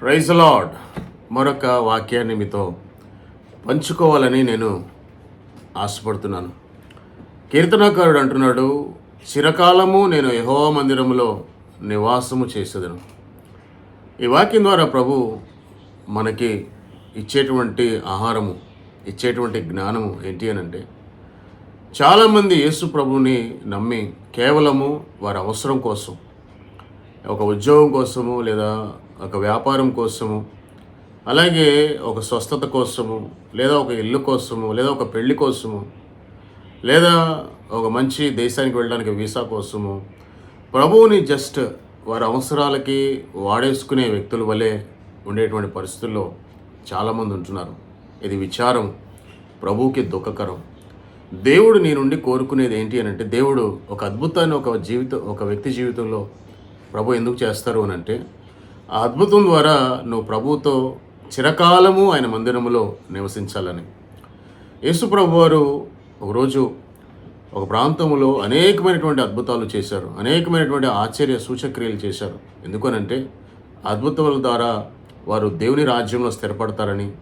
Praise lord మరొక వాక్యాన్ని మీతో పంచుకోవాలని నేను ఆశపడుతున్నాను. కీర్తనకారుడు అంటున్నాడు చిరకాలము నేను యహో మందిరములో నివాసము చేసేదను. ఈ వాక్యం ద్వారా ప్రభు మనకి ఇచ్చేటువంటి ఆహారము ఇచ్చేటువంటి జ్ఞానము ఏంటి అని అంటే చాలామంది యేసు ప్రభుని నమ్మి కేవలము వారి అవసరం కోసం ఒక ఉద్యోగం కోసము లేదా ఒక వ్యాపారం కోసము అలాగే ఒక స్వస్థత కోసము లేదా ఒక ఇల్లు కోసము లేదా ఒక పెళ్ళి కోసము లేదా ఒక మంచి దేశానికి వెళ్ళడానికి వీసా కోసము ప్రభువుని జస్ట్ వారి అవసరాలకి వాడేసుకునే వ్యక్తుల వలె ఉండేటువంటి పరిస్థితుల్లో చాలామంది ఉంటున్నారు. ఇది విచారం ప్రభువుకి దుఃఖకరం. దేవుడు నీ నుండి కోరుకునేది ఏంటి అని అంటే దేవుడు ఒక అద్భుతాన్ని ఒక జీవితం ఒక వ్యక్తి జీవితంలో ప్రభు ఎందుకు చేస్తారు అని అంటే ఆ అద్భుతం ద్వారా నువ్వు ప్రభువుతో చిరకాలము ఆయన మందిరములో నివసించాలని. యేసు ప్రభు వారు ఒకరోజు ఒక ప్రాంతంలో అనేకమైనటువంటి అద్భుతాలు చేశారు. అనేకమైనటువంటి ఆశ్చర్య సూచక్రియలు చేశారు. ఎందుకనంటే ఆ అద్భుతాల ద్వారా వారు దేవుని రాజ్యంలో స్థిరపడతారని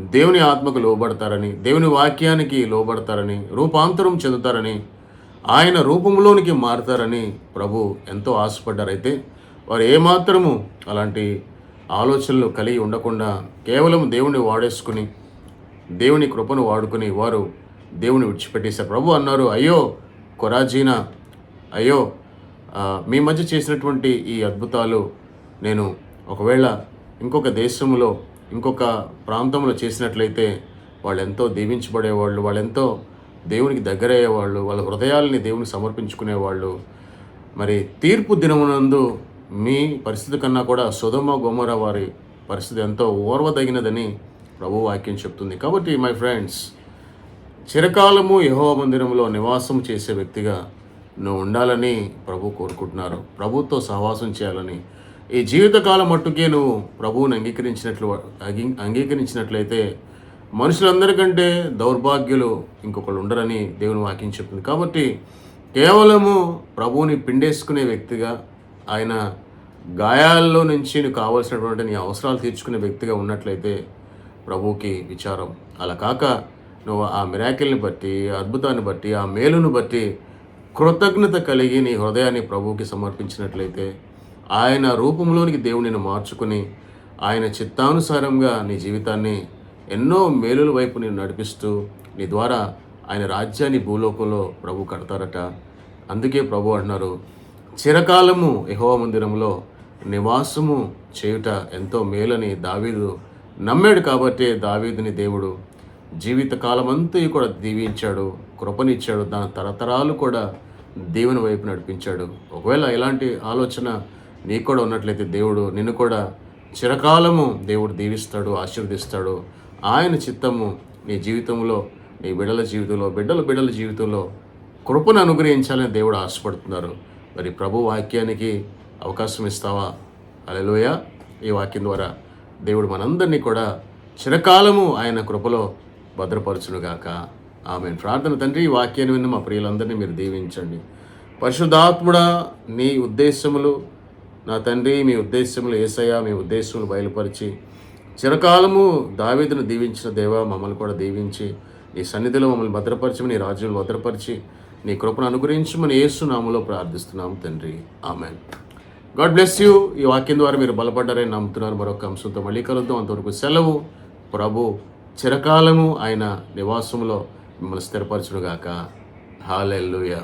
దేవుని ఆత్మకు లోబడతారని దేవుని వాక్యానికి లోబడతారని రూపాంతరం చెందుతారని ఆయన రూపంలోనికి మారుతారని ప్రభు ఎంతో ఆశపడ్డారైతే వారు ఏమాత్రము అలాంటి ఆలోచనలు కలిగి ఉండకుండా కేవలం దేవుని వాడేసుకుని దేవుని కృపను వాడుకుని వారు దేవుని విడిచిపెట్టేశారు. ప్రభు అన్నారు అయ్యో కొరాజీనా అయ్యో మీ మధ్య చేసినటువంటి ఈ అద్భుతాలు నేను ఒకవేళ ఇంకొక దేశంలో ఇంకొక ప్రాంతంలో చేసినట్లయితే వాళ్ళు ఎంతో దీవించబడేవాళ్ళు వాళ్ళు ఎంతో దేవునికి దగ్గరయ్యేవాళ్ళు వాళ్ళ హృదయాల్ని దేవునికి సమర్పించుకునేవాళ్ళు. మరి తీర్పు దినమునందు మీ పరిస్థితి కన్నా కూడా సుధమ గోమర వారి పరిస్థితి ఎంతో ఓర్వదగినదని ప్రభు వాక్యం చెప్తుంది. కాబట్టి మై ఫ్రెండ్స్ చిరకాలము యహో మందిరంలో నివాసం చేసే వ్యక్తిగా నువ్వు ఉండాలని ప్రభు కోరుకుంటున్నారు. ప్రభుతో సహవాసం చేయాలని. ఈ జీవితకాలం మట్టుకే నువ్వు ప్రభువుని అంగీకరించినట్లు అంగీ- అంగీకరించినట్లయితే మనుషులందరికంటే దౌర్భాగ్యులు ఇంకొకళ్ళు ఉండరని దేవుని వాక్యం చెప్తుంది. కాబట్టి కేవలము ప్రభువుని పిండేసుకునే వ్యక్తిగా ఆయన గాయాల్లో నుంచి నీకు కావాల్సినటువంటి నీ అవసరాలు తీర్చుకునే వ్యక్తిగా ఉన్నట్లయితే ప్రభువుకి విచారం. అలా కాక నువ్వు ఆ మిరాకిల్ని బట్టి అద్భుతాన్ని బట్టి ఆ మేలును బట్టి కృతజ్ఞత కలిగి నీ హృదయాన్ని ప్రభువుకి సమర్పించినట్లయితే ఆయన రూపంలోనికి దేవుడిని మార్చుకుని ఆయన చిత్తానుసారంగా నీ జీవితాన్ని ఎన్నో మేలుల వైపు నేను నడిపిస్తూ నీ ద్వారా ఆయన రాజ్యాన్ని భూలోకంలో ప్రభు కడతారట. అందుకే ప్రభు అంటున్నారు చిరకాలము యహోవ మందిరంలో నివాసము చేయుట ఎంతో మేలని దావీదు నమ్మాడు కాబట్టే దావీదుని దేవుడు. జీవిత కాలమంతా కూడా దీవించాడు కృపనిచ్చాడు దాని తరతరాలు కూడా దేవుని వైపు నడిపించాడు. ఒకవేళ ఇలాంటి ఆలోచన నీకు కూడా ఉన్నట్లయితే దేవుడు నిన్ను కూడా చిరకాలము దేవుడు దీవిస్తాడు ఆశీర్వదిస్తాడు. ఆయన చిత్తము నీ జీవితంలో నీ బిడ్డల జీవితంలో బిడ్డల బిడ్డల జీవితంలో కృపను అనుగ్రహించాలని దేవుడు ఆశపడుతున్నారు. మరి ప్రభు వాక్యానికి అవకాశం ఇస్తావా అలెలోయ ఈ వాక్యం ద్వారా దేవుడు మనందరినీ కూడా చిరకాలము ఆయన కృపలో భద్రపరచునుగాక. ఆమె ప్రార్థన తండ్రి ఈ వాక్యాన్ని విన్న మా ప్రియులందరినీ మీరు దీవించండి. పరిశుద్ధాత్ముడా నీ ఉద్దేశములు నా తండ్రి మీ ఉద్దేశములు ఏసయ్య మీ ఉద్దేశములు బయలుపరిచి చిరకాలము దావేదను దీవించిన దేవా మమ్మల్ని కూడా దీవించి నీ సన్నిధిలో మమ్మల్ని భద్రపరచమని నీ రాజ్యంలో భద్రపరిచి నీ కృపను అనుగ్రహించమని యేసు ప్రార్థిస్తున్నాము తండ్రి. ఆమెన్. గాడ్ బ్లెస్ యూ ఈ వాక్యం ద్వారా మీరు బలపడ్డారని నమ్ముతున్నారు మరొక అంశంతో మళ్ళీ కలుద్దాం. అంతవరకు సెలవు. ప్రభు చిరకాలము ఆయన నివాసంలో మిమ్మల్ని స్థిరపరచుడుగాక హాలెల్లుయా